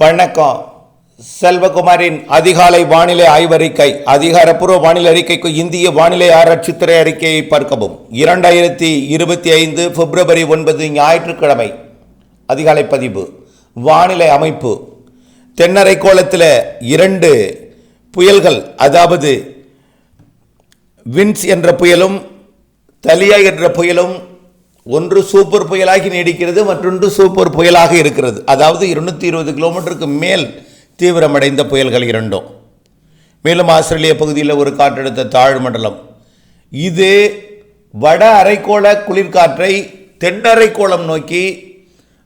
வணக்கம். செல்வகுமாரின் அதிகாலை வானிலை ஆய்வறிக்கை அதிகாரப்பூர்வ வானிலை அறிக்கைக்கு இந்திய வானிலை ஆராய்ச்சித்துறை அறிக்கையை பார்க்கவும். இரண்டாயிரத்தி இருபத்தி ஐந்து பிப்ரவரி ஒன்பது ஞாயிற்றுக்கிழமை. அதிகாலை பதிவு. வானிலை அமைப்பு. தென்னரை கோலத்தில் இரண்டு புயல்கள் அதாவது வின்ஸ் என்ற புயலும் தலியா என்ற புயலும் ஒன்று சூப்பர் புயலாகி நீடிக்கிறது மற்றொன்று சூப்பர் புயலாக இருக்கிறது. அதாவது இருநூத்தி இருபது கிலோமீட்டருக்கு மேல் தீவிரமடைந்த புயல்கள் இரண்டும். மேலும் ஆஸ்திரேலிய பகுதியில் ஒரு காற்றழுத்த தாழ் மண்டலம். இது வட அரைக்கோள குளிர்காற்றை தென் அரைக்கோளம் நோக்கி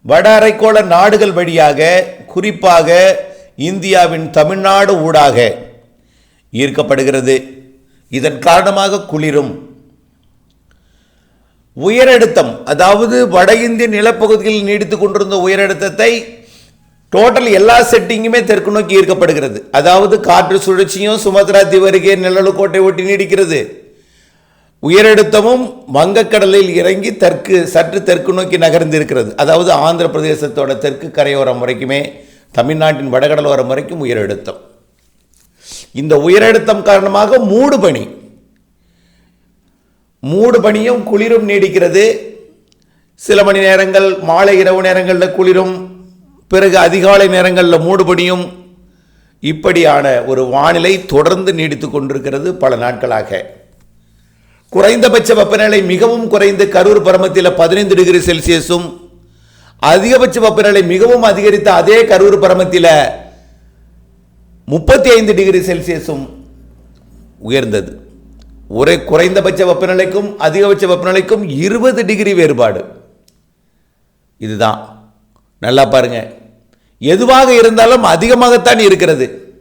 வட அரைக்கோள நாடுகள் வழியாக குறிப்பாக இந்தியாவின் தமிழ்நாடு ஊடாக ஈர்க்கப்படுகிறது. இதன் காரணமாக குளிரும் உயரழுத்தம் அதாவது வட இந்திய நிலப்பகுதியில் நீடித்துக் கொண்டிருந்த உயரழுத்தத்தை டோட்டல் எல்லா செட்டிங்குமே தெற்கு நோக்கி ஈர்க்கப்படுகிறது. அதாவது காற்று சுழற்சியும் சுமத்ரா தீவு அருகே நிழலுக்கோட்டை ஒட்டி நீடிக்கிறது. உயரழுத்தமும் வங்கக்கடலில் இறங்கி தெற்கு சற்று தெற்கு நோக்கி நகர்ந்து இருக்கிறது அதாவது ஆந்திர பிரதேசத்தோட தெற்கு கரையோரம் வரைக்குமே தமிழ்நாட்டின் வடகடலோரம் வரைக்கும் உயரழுத்தம். இந்த உயரழுத்தம் காரணமாக மூடு பனி மூடு பனியும் குளிரும் நீடிக்கிறது. சில மணி நேரங்கள் மாலை இரவு நேரங்களில் குளிரும் பிறகு அதிகாலை நேரங்களில் மூடுபடியும் இப்படியான ஒரு வானிலை தொடர்ந்து நீடித்து கொண்டிருக்கிறது பல நாட்களாக. குறைந்தபட்ச வெப்பநிலை மிகவும் குறைந்து கரூர் பரமத்தில் பதினைந்து டிகிரி செல்சியஸும் அதிகபட்ச வெப்பநிலை மிகவும் அதிகரித்த அதே கரூர் பரமத்தில் முப்பத்தி ஐந்து டிகிரி செல்சியஸும் உயர்ந்தது. ஒரே குறைந்தபட்ச வெப்பநிலைக்கும் அதிகபட்ச வெப்பநிலைக்கும் இருபது டிகிரி வேறுபாடு. இதுதான். நல்லா பாருங்க. எதுவாக இருந்தாலும் அதிகமாகத்தான் இருக்கிறது.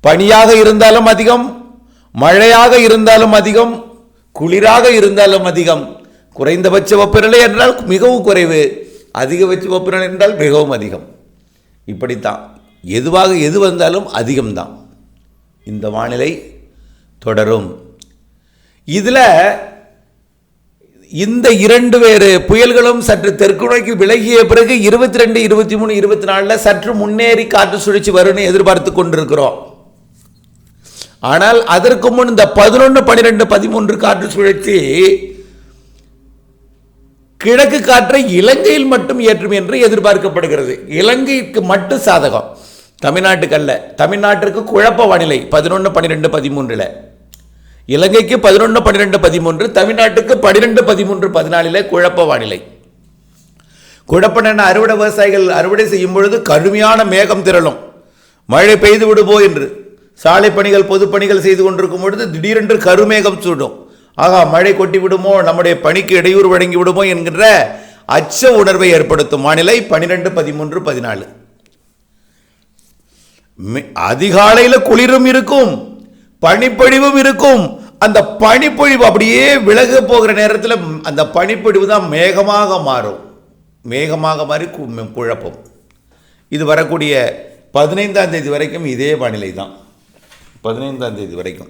பனியாக இருந்தாலும் அதிகம் மழையாக இருந்தாலும் அதிகம் குளிராக இருந்தாலும் அதிகம். குறைந்தபட்ச வெப்பநிலை என்றால் மிகவும் குறைவு. அதிகபட்ச வெப்பநிலை என்றால் மிகவும் அதிகம். இப்படித்தான். எதுவாக எது வந்தாலும் அதிகம்தான். இந்த வானிலை தொடரும். இதில் இந்த இரண்டு வேறு புயல்களும் சற்று தெற்கு நோக்கி விலகிய பிறகு இருபத்தி ரெண்டு இருபத்தி மூணு இருபத்தி நாலில் சற்று முன்னேறி காற்று சுழற்சி வரும்னு எதிர்பார்த்து கொண்டிருக்கிறோம். ஆனால் அதற்கு முன் இந்த பதினொன்று பன்னிரெண்டு பதிமூன்று காற்று சுழற்சி கிழக்கு காற்றை இலங்கையில் மட்டும் ஏற்றும் என்று எதிர்பார்க்கப்படுகிறது. இலங்கைக்கு மட்டும் சாதகம். தமிழ்நாட்டுக்கு அல்ல. தமிழ்நாட்டிற்கு குழப்ப வானிலை பதினொன்று பன்னிரெண்டு பதிமூன்றில். இலங்கைக்கு பதினொன்று பன்னிரெண்டு பதிமூன்று தமிழ்நாட்டுக்கு பன்னிரெண்டு பதிமூன்று பதினாலில் குழப்ப வானிலை. குழப்பன அறுவடை விவசாயிகள் அறுவடை செய்யும் பொழுது கடுமையான மேகம் திரளும். மழை பெய்து விடுபோ என்று. சாலை பணிகள் பொது பணிகள் செய்து கொண்டிருக்கும் பொழுது திடீரென்று கருமேகம் சூடும். ஆகா மழை கொட்டி விடுமோ? நம்முடைய பணிக்கு இடையூறு வழங்கி விடுமோ என்கின்ற அச்ச உணர்வை ஏற்படுத்தும் வானிலை பனிரெண்டு பதிமூன்று பதினாலு. அதிகாலையில் குளிரும் இருக்கும். பனிப்பொழிவும் இருக்கும். அந்த பனிப்பொழிவு அப்படியே விலக போகிற நேரத்தில் அந்த பனிப்பொழிவு தான் மேகமாக மாறும். மேகமாக மாறி கு- குழப்பம். இது வரக்கூடிய பதினைந்தாம் தேதி வரைக்கும் இதே வானிலை தான். பதினைந்தாம் தேதி வரைக்கும்.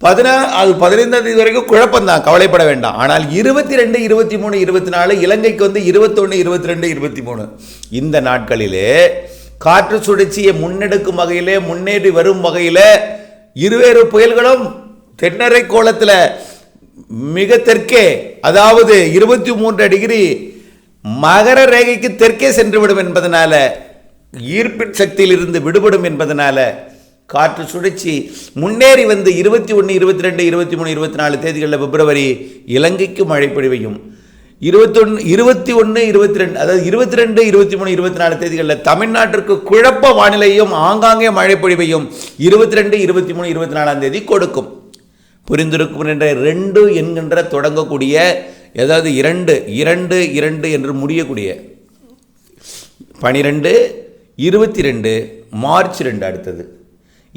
பதினா அது பதினைந்தாம் தேதி வரைக்கும் குழப்பம் தான். கவலைப்பட வேண்டாம். ஆனால் இருபத்தி ரெண்டு இருபத்தி மூணு இருபத்தி நாலு இலங்கைக்கு வந்து இருபத்தொன்று இருபத்தி ரெண்டு இருபத்தி மூணு இந்த நாட்களிலே காற்று சுழற்சியை முன்னெடுக்கும் வகையிலே முன்னேறி வரும் வகையில் இருவேறு புயல்களும் தென்னரை கோலத்தில் மிக தெற்கே அதாவது இருபத்தி மூன்று டிகிரி மகர ரேகைக்கு தெற்கே சென்றுவிடும் என்பதனால ஈர்ப்பின் சக்தியிலிருந்து விடுபடும் என்பதனால காற்று சுழற்சி முன்னேறி வந்து இருபத்தி ஒன்று இருபத்தி ரெண்டு இருபத்தி மூணு இருபத்தி நாலு தேதிகளில் பிப்ரவரி இலங்கைக்கு மழை பொழிவையும் இருபத்தொன்று இருபத்தி ஒன்று இருபத்தி ரெண்டு அதாவது இருபத்தி ரெண்டு இருபத்தி மூணு இருபத்தி நாலு தேதிகளில் தமிழ்நாட்டிற்கு குழப்ப வானிலையும் ஆங்காங்கே மழை பொழிவையும் இருபத்தி ரெண்டு இருபத்தி மூணு இருபத்தி நாலாம் தேதி கொடுக்கும். புரிந்திருக்கும் என்ற ரெண்டு என்கின்ற தொடங்கக்கூடிய ஏதாவது இரண்டு இரண்டு இரண்டு என்று முடியக்கூடிய. பனிரெண்டு இருபத்தி ரெண்டு மார்ச் ரெண்டு அடுத்தது.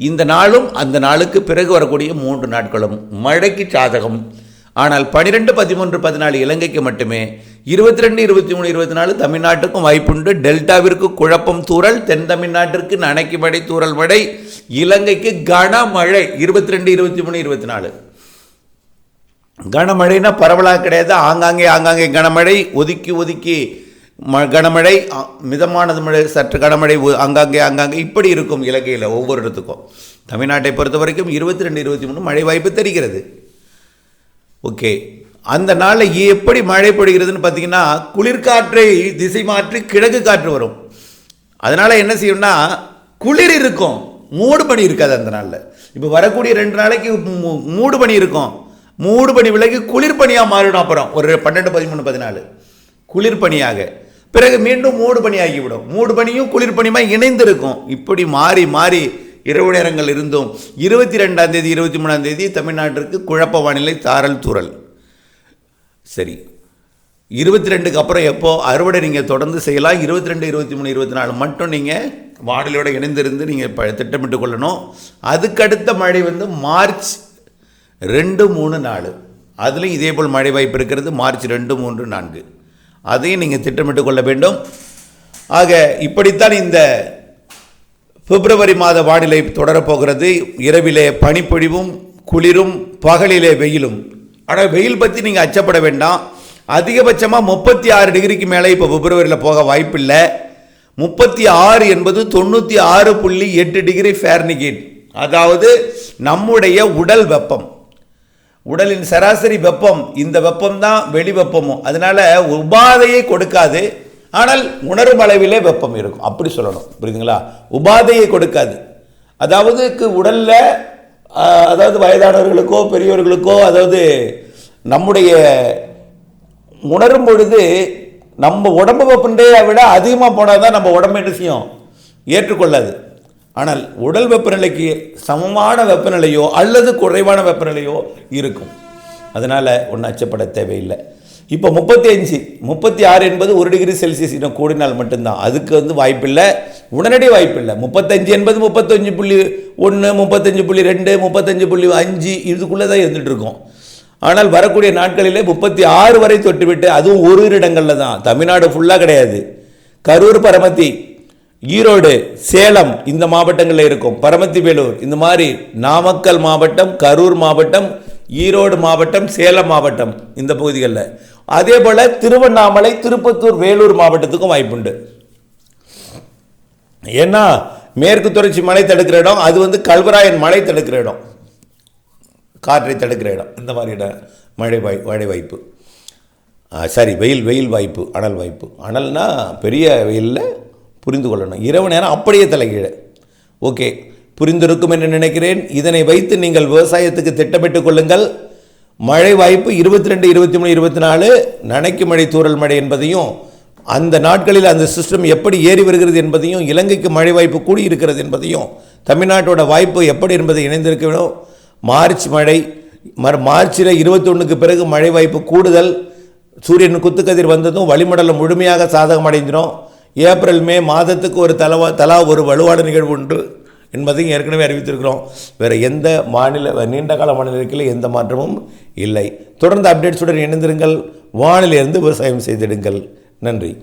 இந்த நாளும் அந்த நாளுக்கு பிறகு வரக்கூடிய மூன்று நாட்களும் மழைக்கு சாதகம். ஆனால் பனிரெண்டு பதிமூன்று பதினாலு இலங்கைக்கு மட்டுமே இருபத்தி ரெண்டு இருபத்தி மூணு இருபத்தி நாலு தமிழ்நாட்டுக்கும் வாய்ப்புண்டு. டெல்டாவிற்கு குழப்பம் தூறல் தென் தமிழ்நாட்டிற்கு நனைக்கு மழை தூறல் மழை இலங்கைக்கு கனமழை. இருபத்தி ரெண்டு இருபத்தி மூணு இருபத்தி நாலு கனமழைனா பரவலாக கிடையாது. ஆங்காங்கே ஆங்காங்கே கனமழை ஒதுக்கி ஒதுக்கி ம கனமழை மிதமானது மழை சற்று கனமழை அங்காங்கே அங்காங்கே ஆங்காங்கே இப்படி இருக்கும் இலங்கையில் ஒவ்வொரு இடத்துக்கும். தமிழ்நாட்டை பொறுத்த வரைக்கும் இருபத்தி ரெண்டு இருபத்தி மூணு மழை வாய்ப்பு தெரிகிறது. ஓகே. அந்த நாளில் எப்படி மழை பொழிகிறதுன்னு பார்த்தீங்கன்னா குளிர்காற்றை திசை மாற்றி கிழக்கு காற்று வரும். அதனால் என்ன செய்யும்னா குளிர் இருக்கும். மூடு பனி இருக்காது அந்த நாளில். இப்போ வரக்கூடிய ரெண்டு நாளைக்கு மூ- மூடு பனி இருக்கும். மூடு பனி விலகி குளிர் பனியாக மாறிடும் அப்புறம். ஒரு பன்னெண்டு பதிமூணு பதினாலு. குளிர் பனியாக. பிறகு மீண்டும் மூடு பனியாகிவிடும். மூடு பனியும் குளிர் பனியுமா இணைந்திருக்கும். இப்படி மாறி மாறி இரவு நேரங்கள் இருந்தும் இருபத்தி ரெண்டாம் தேதி இருபத்தி மூணாம் தேதி தமிழ்நாட்டிற்கு குழப்ப வானிலை தாரல் தூரல் சரி. இருபத்தி ரெண்டுக்கு அப்புறம் எப்போ? அறுவடை நீங்கள் தொடர்ந்து செய்யலாம். இருபத்தி ரெண்டு இருபத்தி மூணு இருபத்தி நாலு மட்டும் நீங்கள் வானிலையோட இணைந்திருந்து நீங்கள் ப திட்டமிட்டு கொள்ளணும். அதுக்கடுத்த மழை வந்து மார்ச் ரெண்டு மூணு நாலு. அதுலேயும் இதே போல் மழை வாய்ப்பு இருக்கிறது. மார்ச் ரெண்டு மூன்று நான்கு. அதையும் நீங்கள் திட்டமிட்டு கொள்ள வேண்டும். ஆக இப்படித்தான் இந்த பிப்ரவரி மாத வானிலை தொடரப்போகிறது. இரவிலே பனிப்பொழிவும் குளிரும் பகலிலே வெயிலும். ஆனால் வெயில் பற்றி நீங்கள் அச்சப்பட வேண்டாம். அதிகபட்சமாக முப்பத்தி ஆறு டிகிரிக்கு மேலே இப்போ பிப்ரவரியில் போக வாய்ப்பில்லை. முப்பத்தி ஆறு என்பது தொண்ணூற்றி ஆறு புள்ளி எட்டு டிகிரி ஃபேர்னிகேட் அதாவது நம்முடைய உடல் வெப்பம். உடலின் சராசரி வெப்பம் இந்த வெப்பம் தான் வெளி வெப்பமும். அதனால் உபாதையை கொடுக்காது. ஆனால் உணரும் அளவிலே வெப்பம் இருக்கும். அப்படி சொல்லணும். புரியுதுங்களா? உபாதையை கொடுக்காது. அதாவது உடலில் அதாவது வயதானவர்களுக்கோ பெரியவர்களுக்கோ அதாவது நம்முடைய உணரும் பொழுது நம்ம உடம்பு வெப்பநிலையை விட அதிகமாக போனால் தான் நம்ம உடம்பு என்ன செய்யும்? ஏற்றுக்கொள்ளாது. ஆனால் உடல் வெப்பநிலைக்கு சமமான வெப்பநிலையோ அல்லது குறைவான வெப்பநிலையோ இருக்கும். அதனால் ஒன்றும் அச்சப்பட தேவையில்லை. இப்போ முப்பத்தி அஞ்சு முப்பத்தி ஆறு என்பது ஒரு டிகிரி செல்சியஸ் இன்னும் கூடினால் மட்டும்தான். அதுக்கு வந்து வாய்ப்பில்லை. உடனடி வாய்ப்பில்லை. முப்பத்தஞ்சு என்பது முப்பத்தஞ்சு புள்ளி ஒன்று முப்பத்தஞ்சு புள்ளி ரெண்டு முப்பத்தஞ்சு புள்ளி அஞ்சு இதுக்குள்ளே தான் இருந்துகிட்ருக்கோம் ஆனால் வரக்கூடிய நாட்களிலே முப்பத்தி ஆறு வரை தொட்டுவிட்டு அதுவும் ஒரு இடங்களில் தான். தமிழ்நாடு ஃபுல்லாக கிடையாது. கரூர் பரமத்தி ஈரோடு சேலம் இந்த மாவட்டங்களில் இருக்கும். பரமத்தி வேலூர். இந்த மாதிரி நாமக்கல் மாவட்டம் கரூர் மாவட்டம் ஈரோடு மாவட்டம் சேலம் மாவட்டம் இந்த பகுதிகளில். அதே போல் திருவண்ணாமலை திருப்பத்தூர் வேலூர் மாவட்டத்துக்கும் வாய்ப்புண்டு. ஏன்னா மேற்கு தொடர்ச்சி மலை தடுக்கிற இடம் அது வந்து கல்வராயன் மலை தடுக்கிற இடம். காற்றை தடுக்கிற இடம். இந்த மாதிரி இடம் மழை வாய் மழை வாய்ப்பு. சாரி சரி வெயில் வெயில் வாய்ப்பு அனல் வாய்ப்பு. அனல்னால் பெரிய வெயிலில் புரிந்து கொள்ளணும். இரவு நேரம் அப்படியே தலைகீழே. ஓகே. புரிந்திருக்கும் என்று நினைக்கிறேன். இதனை வைத்து நீங்கள் விவசாயத்துக்கு திட்டமிட்டுக் கொள்ளுங்கள். மழை வாய்ப்பு இருபத்தி ரெண்டு இருபத்தி மூணு இருபத்தி நாலு நனைக்கு மழை தூரல் மழை என்பதையும் அந்த நாட்களில் அந்த சிஸ்டம் எப்படி ஏறி வருகிறது என்பதையும் இலங்கைக்கு மழை வாய்ப்பு கூடி இருக்கிறது என்பதையும் தமிழ்நாட்டோட வாய்ப்பு எப்படி என்பதை இணைந்திருக்க வேண்டும் மார்ச் மழை மறு மார்ச்சில் இருபத்தொன்றுக்கு பிறகு மழை வாய்ப்பு கூடுதல். சூரியன் குத்துக்கதிர் வந்ததும் வளிமண்டலம் முழுமையாக சாதகம் அடைஞ்சிடும் ஏப்ரல் மே மாதத்துக்கு ஒரு தலவா தலா ஒரு வலுவான நிகழ்வு உண்டு என்பதையும் ஏற்கனவே அறிவித்திருக்கிறோம். வேறு எந்த மாநில நீண்ட கால மாநிலத்தில் எந்த மாற்றமும் இல்லை. தொடர்ந்து அப்டேட்ஸுடன் இணைந்திருங்கள். வானிலிருந்து விவசாயம் செய்திடுங்கள். நன்றி.